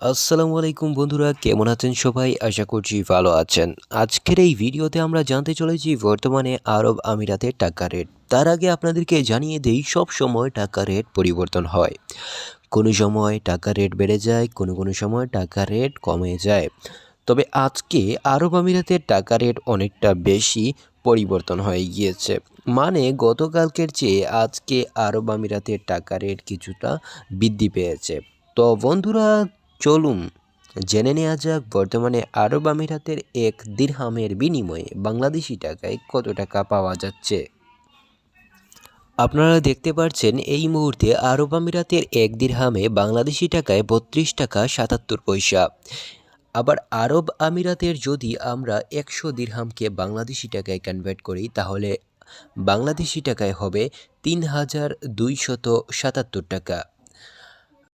আসসালামু আলাইকুম বন্ধুরা, কেমন আছেন সবাই? আশা করছি ভালো আছেন। আজকের এই ভিডিওতে আমরা জানতে চলেছি বর্তমানে আরব আমিরাতের টাকা রেট। তার আগে আপনাদেরকে জানিয়ে দেই, সব সময় টাকা রেট পরিবর্তন হয়। কোনো সময় টাকা রেট বেড়ে যায়, কোনো কোনো সময় টাকা রেট কমে যায়। তবে আজকে আরব আমিরাতের টাকা রেট অনেকটা বেশি পরিবর্তন হয়ে গিয়েছে। মানে গতকালকের চেয়ে আজকে আরব আমিরাতের টাকা রেট কিছুটা বৃদ্ধি পেয়েছে। তো বন্ধুরা চলুন, জেনে নেওয়া যাক বর্তমানে আরব আমিরাতের এক দিরহামের বিনিময়ে বাংলাদেশি টাকায় কত টাকা পাওয়া যাচ্ছে। আপনারা দেখতে পাচ্ছেন এই মুহূর্তে আরব আমিরাতের এক দিরহামে বাংলাদেশি টাকায় বত্রিশ টাকা সাতাত্তর পয়সা। আবার আরব আমিরাতের যদি আমরা একশো দিরহামকে বাংলাদেশি টাকায় কনভার্ট করি, তাহলে বাংলাদেশি টাকায় হবে তিন হাজার দুইশত সাতাত্তর টাকা।